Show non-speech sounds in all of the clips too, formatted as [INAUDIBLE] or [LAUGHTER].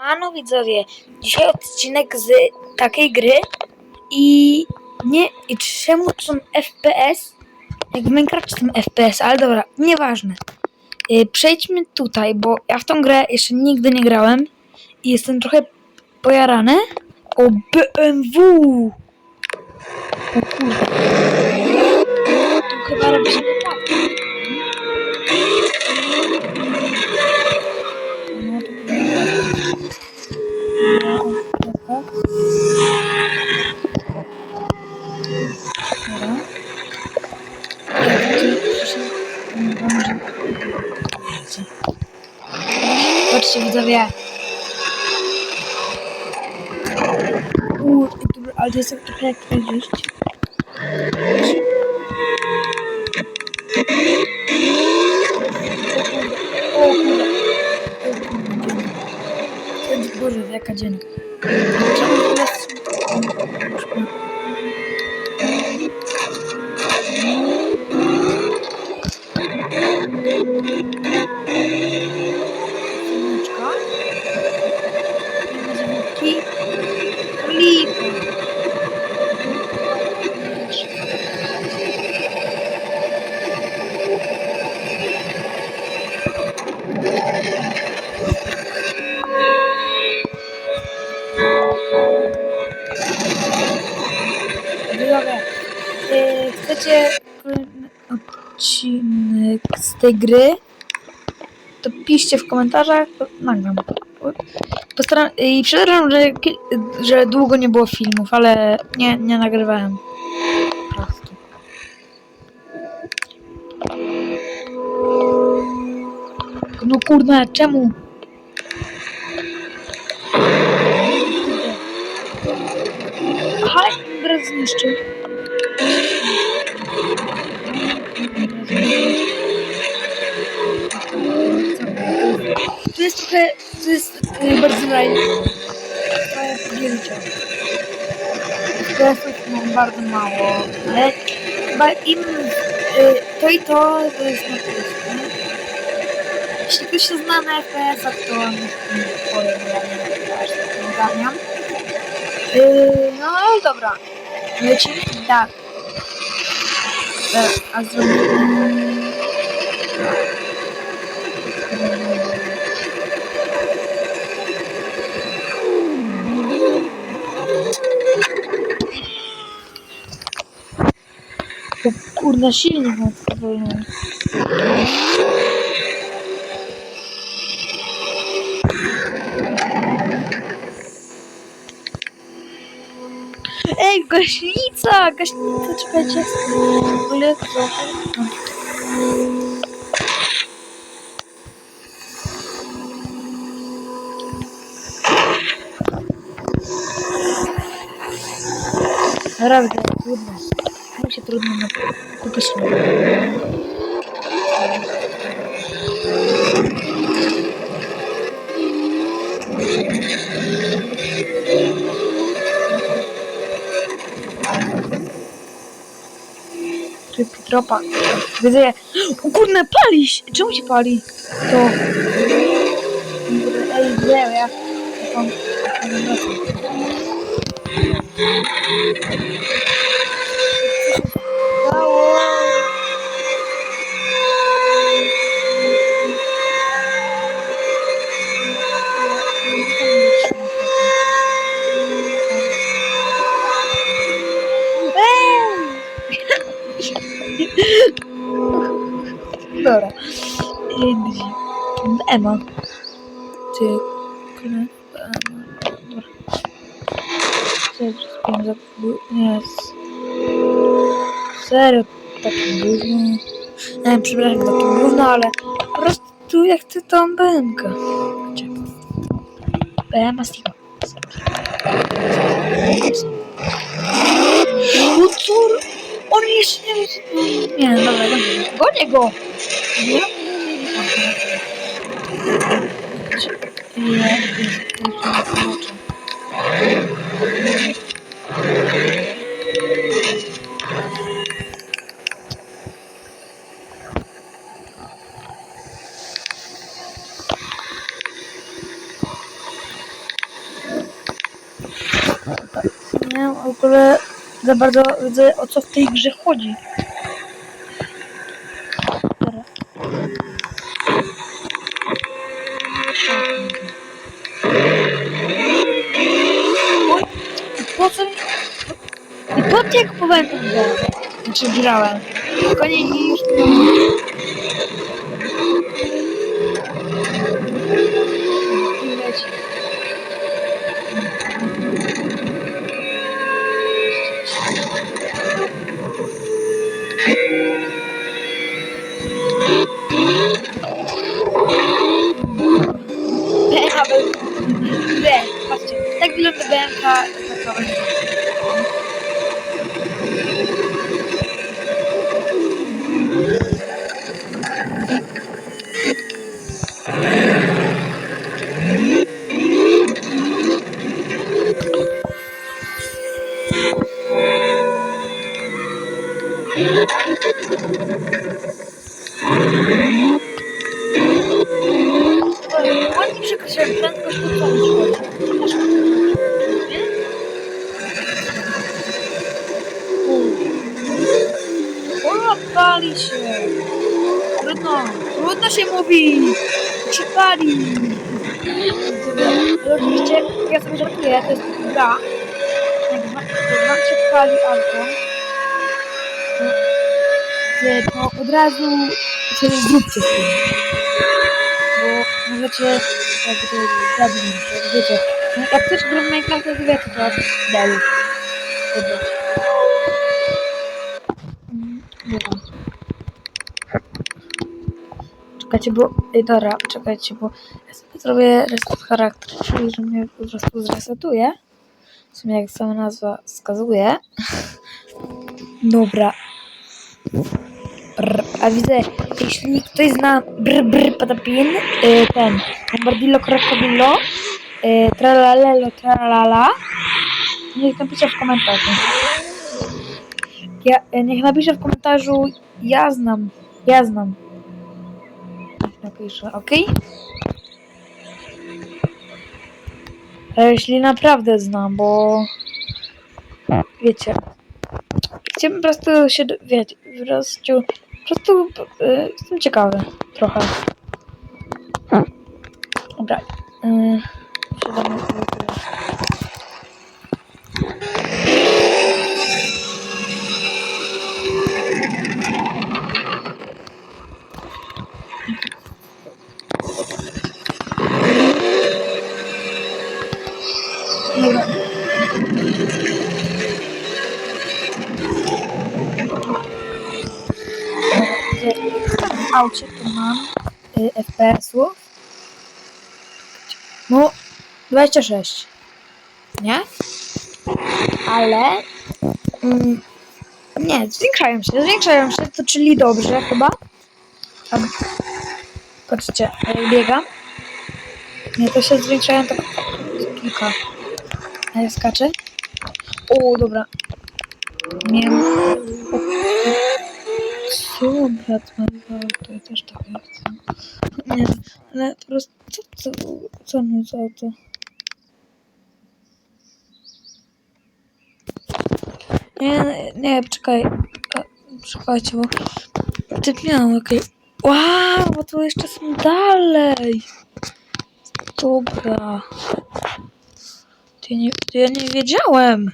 Mano widzowie, dzisiaj odcinek z takiej gry i nie, i czemu są FPS? Jak w Minecraft są FPS, ale dobra, nieważne. Yy, przejdźmy tutaj, bo ja w tą grę jeszcze nigdy nie grałem i jestem trochę pojarany. O, BMW! O kurde. Tu chyba robi. Dobra. Patrzcie widzowie. Uuu, ale to jest tak trochę jak przejrzyść. Tej gry, to piszcie w komentarzach, nagram. Postaram, I przepraszam, że, że długo nie było filmów, ale nie, nie nagrywałem. No kurde, czemu? Aha, grę zniszczył. To jest trochę, to jest y, bardzo raj. Trochę podjęcia. FPS-ów mam bardzo mało, ale chyba im y, to i to, to jest na plus? Jeśli ktoś się zna na FPS-ach, to niech mi powie, bo ja nie ogarniam. Yy, no dobra. Lecimy tak. Teraz, a zrobimy... O kurna, silnik mam spowolniony. Ej, gaśnica! Gaśnica, czekajcie. W ogóle co? Naprawdę, trudno. Mi się trudno na popatrzeć. Tryb tropa. Widzę. O kurde, pali się! Czemu się pali? To. Ej, nie, ja. tam- ja tam Ema. Ty. Kurde. Ema. Dobra. Nie. Serio. Takie gówno. Nie wiem, przepraszam, takie gówno, ale po prostu ja chcę tą BMkę. BMA Sigma. No co? On jeszcze nie... Nie, dobra, dobra. Gonię go! Nie? Ile jest kurczę Nie wiem w ogóle za bardzo widzę o co w tej grze chodzi. Kupowałem tę grę? Znaczy grałem. Tylko nie, nie już nie I leci. BMK był... B, patrzcie, tak wygląda BMK Pali się. Trudno, trudno się mówi. Pali. Ale oczywiście, ja sobie żartuję, to jest gra. Jak wam się pali auto, to, od razu sobie zróbcie tym. Bo możecie jakby zabić, wiecie. No, Jak ktoś gra w Minecrafta, to wiecie, to dalej. Wybrać. Mm, Dobra. Czekajcie, bo... Ej, dobra, czekajcie, bo ja zrobię reset charakter, czyli że mnie po prostu zresetuje. W sumie jak sama nazwa wskazuje. [LAUGHS] Dobra. Brr, a widzę, jeśli ktoś zna brr brr patapin, y, ten bombardillo crocodillo, y, tralalelo tralala, niech napisze w komentarzu. Ja, y, niech napisze w komentarzu, ja znam, ja znam. Napisze, ok? A jeśli naprawdę znam, bo wiecie, chciałbym po prostu się dowiedzieć, po prostu, po prostu y, jestem ciekawy trochę. Dobra. Y, aucie to mam y, FPS-ów. No, 26. Nie? Ale. Mm, nie, zwiększają się, zwiększają się, to czyli dobrze chyba. A, patrzcie, jak. Nie, to się zwiększają tak kilka. A ja skaczę. O, dobra. Nie. Co, brat ma to ja też tak chcę. Nie, ale po prostu, co, co, co no za to? Nie, nie, czekaj. Czekajcie, bo... Ty miałem, okej. Wow, bo tu jeszcze są dalej. Dobra. Ty nie, ty ja nie wiedziałem.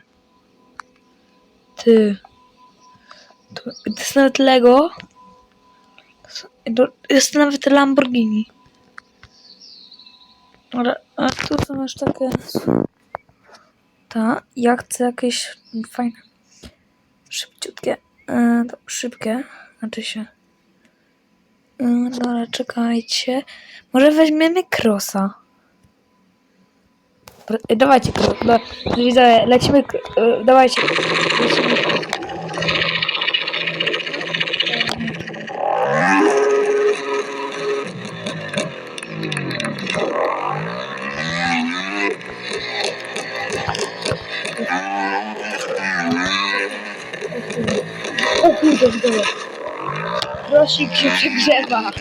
Ty. To, jest nawet Lego. Jest nawet Lamborghini. Ale, a tu są już takie... Ta, ja chcę jakieś fajne, szybciutkie, e, to szybkie, znaczy się. E, dobra, czekajcie. Może weźmiemy. Dobra, e, Dawajcie Cross, do, lecimy, e, dawajcie, lecimy. Kurde, widzę. Prosik się przegrzewa.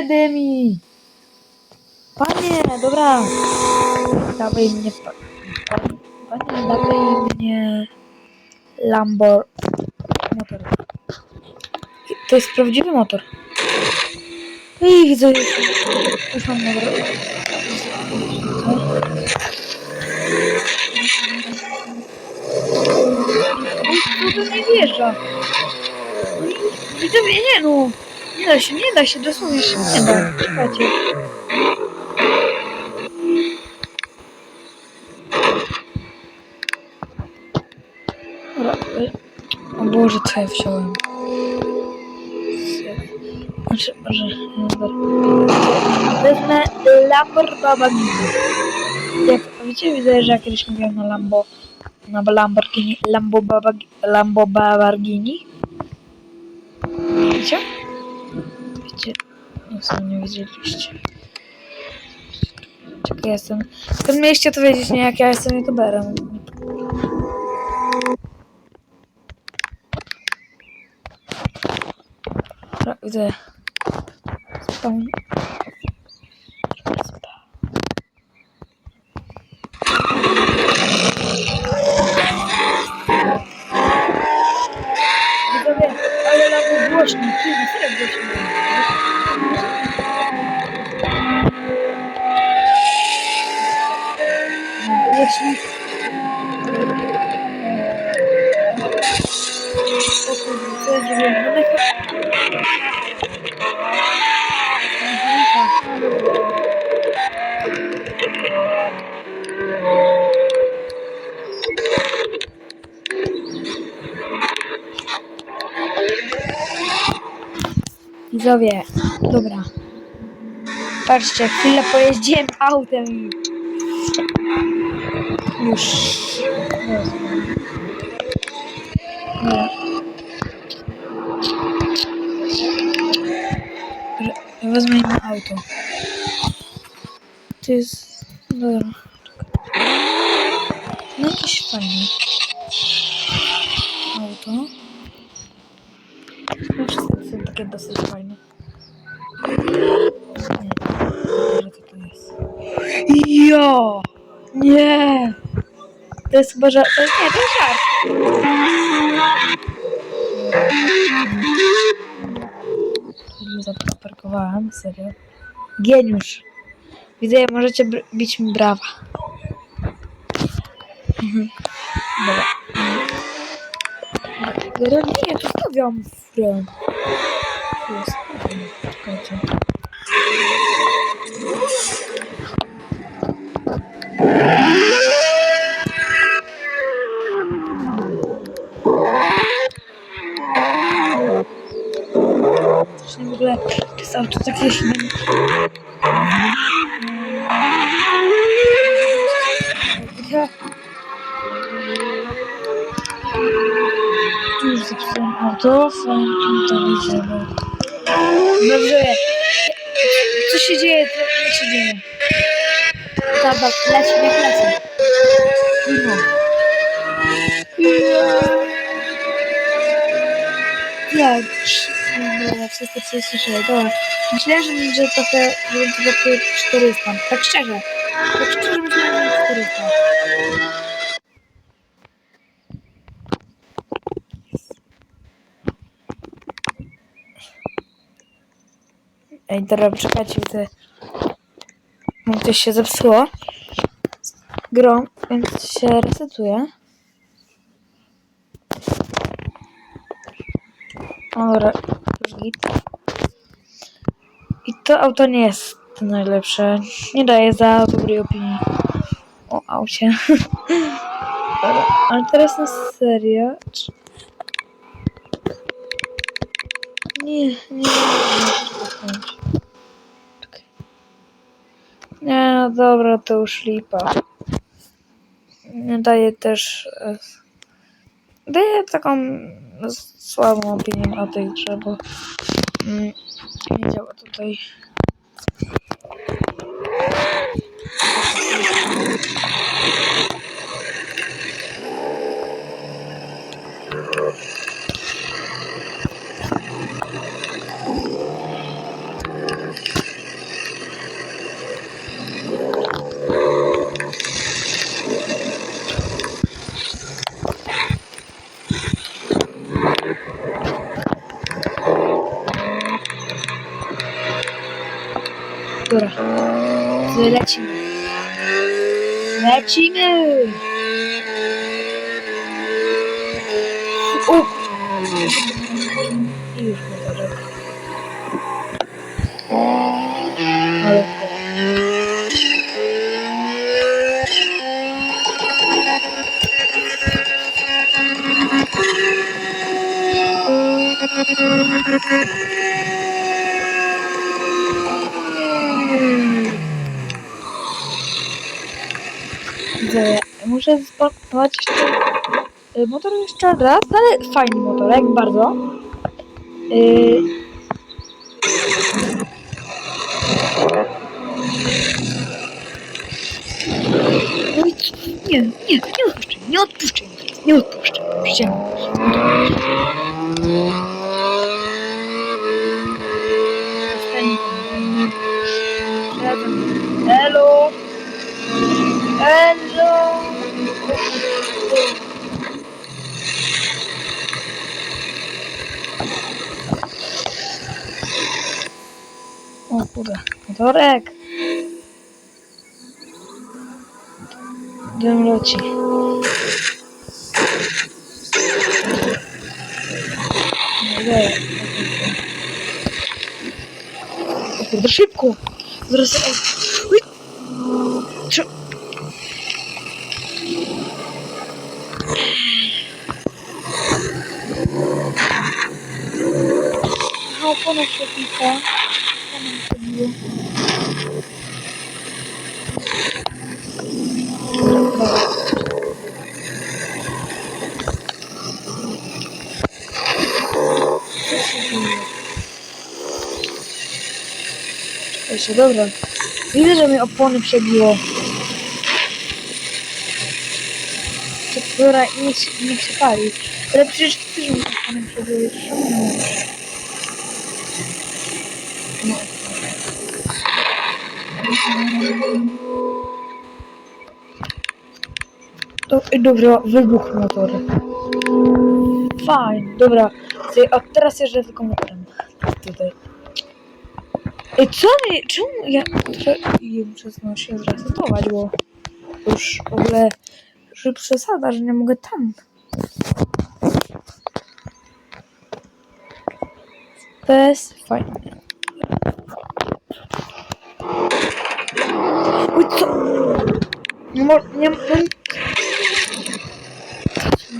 Się dymi! Panie, dobra. Dawaj mnie... pa- pa- Panie, dawaj mnie... Lambo... Motor. To jest prawdziwy motor. I widzę już... Już mam motor. Oj, to nie wjeżdża. Widzowie, nie no. Nie da się, nie da się, dosłownie się nie da. Czekajcie. O Boże, co ja wziąłem? Znaczy, może... no. Wezmę Lamborghini. Jak wiecie, widzę, że ja kiedyś mówiłem na Lambo... Na Lamborghini... Lambo... Lambo Lamborghini. Wiecie? No co nie widzieliście. Czekaj, ja jestem... To mieliście to wiedzieć, nie jak ja jestem youtuberem. Dobra, widzę. Spawn. Mecha... Widzowie, dobra. Patrzcie, chwilę pojeździłem autem i... Już... Dobra. Dobra, ja Wezmę inne auto. To jest... Dobra. No jakieś fajne. Auto. No wszystkie są takie dosyć fajne. Nie, że to jest. Jo! Nie! To jest chyba żart. Nie, to jest żart. Kurde, zaparkowałem, serio. Geniusz. Widzę, możecie br- bić mi brawa. Mhm. Dobra. Dobra, nie, to stawiam furę. Tu jest. Czekajcie. Właśnie w ogóle jest auto takie silne. Ja... Tu już zepsułem auto, fajnie to widzimy. Dobrze. Co się dzieje? Co się dzieje? Dobra, leci, niech leci. No. Jak? Dobra, 336, dobra. Myślałem, że będzie trochę, że będzie takie 400. Tak szczerze. Tak szczerze myślałem, że będzie 400. Ej, dobra, czekajcie, widzę. Coś się zepsuło. Grą, więc się resetuje. Dobra, I to auto nie jest najlepsze. Nie daje za dobrej opinii o aucie. Ale teraz na serio. Nie, nie, nie, nie. No dobra, to już lipa. Nie daje też daję taką słabą opinię o tej grze, bo mm, nie działa tutaj. Ale Widzę, muszę jeszcze y, motor jeszcze raz, ale fajny motorek, bardzo. Y, No i co? Nie, nie, nie odpuszczę, nie odpuszczę, nie odpuszczę, odpuszczę. Hello! Hello! O kurde, motorek. Dym leci. Nie, O kurde, szybko! Zaraz... Uj! Czy... No, ponad Jeszcze dobra. Widzę, że mi opony przebiło. Się- niech się pali. Ale przecież też mi opony jeszcze. No. To, dobra, wybuch motor. Fajnie, dobra. A teraz jeżdżę tylko motorem. Tutaj. Co mi? Czemu ja muszę się zresetować, bo już w ogóle że przesada, że nie mogę tam. PS fajnie. Oj, co? Nie. Nie.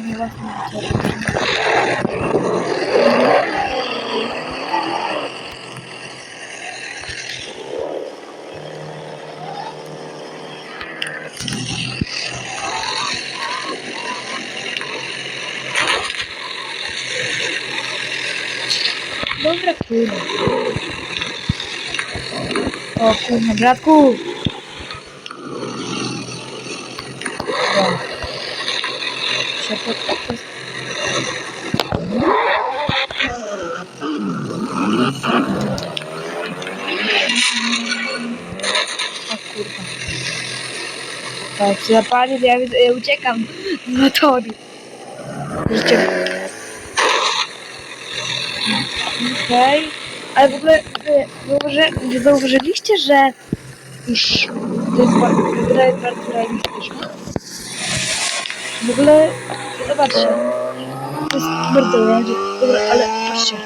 Nie ważne, Dobra, kurwa. O kurwa, bratku. Dobra. Się pod... Tak, zapali, ja, ja uciekam z metody. Uciekam. Okej. Ale w ogóle zauważy, zauważyliście, że już to jest ba- gra jest bardzo. W ogóle zobaczcie. To jest bardzo realistyczne. Dobra, ale patrzcie.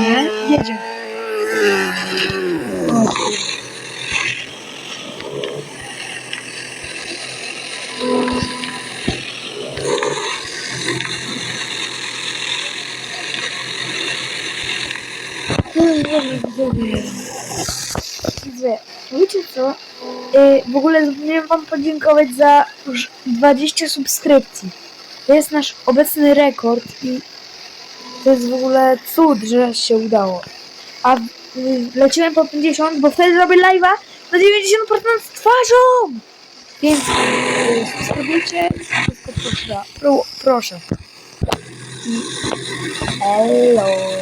Nie? Jedzie. O, Widzę. Wiecie co? Yy, w ogóle zapomniałem wam podziękować za już 20 subskrypcji. To jest nasz obecny rekord i to jest w ogóle cud, że się udało. A yy, leciłem po 50, bo wtedy zrobię live'a na 90% z twarzą! Więc yy, subskrybujcie wszystko proszę. Pro, proszę. Hello.